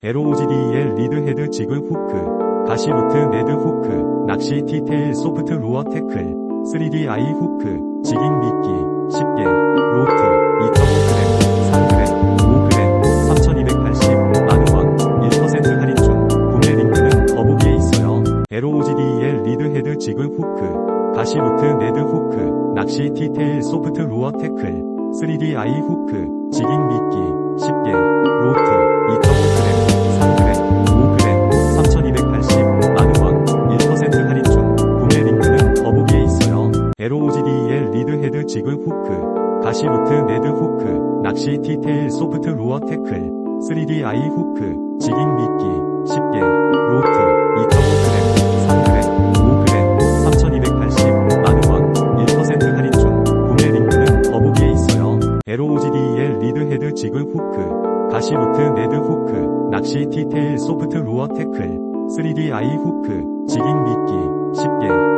LOGDEL 리드 헤드 지그 후크, 가시 루트 네드 후크, 낚시 디테일 소프트 루어 태클, 3D 아이 후크, 지깅 미끼, 10개, 로트, 2.5g, 3g, 5g, 3280, 만원, 1% 할인 중, 구매 링크는 더보기에 있어요. LOGDEL 리드 헤드 지그 후크, 가시 루트 네드 후크, 낚시 디테일 소프트 루어 태클, 3D 아이 후크, 지깅 미끼, 10개, LOGDEL 리드 헤드 지그 후크, 가시 루트 네드 후크, 낚시 디테일 소프트 루어 태클, 3D 아이 후크, 지깅 미끼, 10개, 로트, 2.5g, 3g, 5g, 3280, 만원, 1% 할인 중, 구매 링크는 더보기에 있어요. LOGDEL 리드 헤드 지그 후크, 가시 루트 네드 후크, 낚시 디테일 소프트 루어 태클, 3D 아이 후크, 지깅 미끼, 10개, 로트,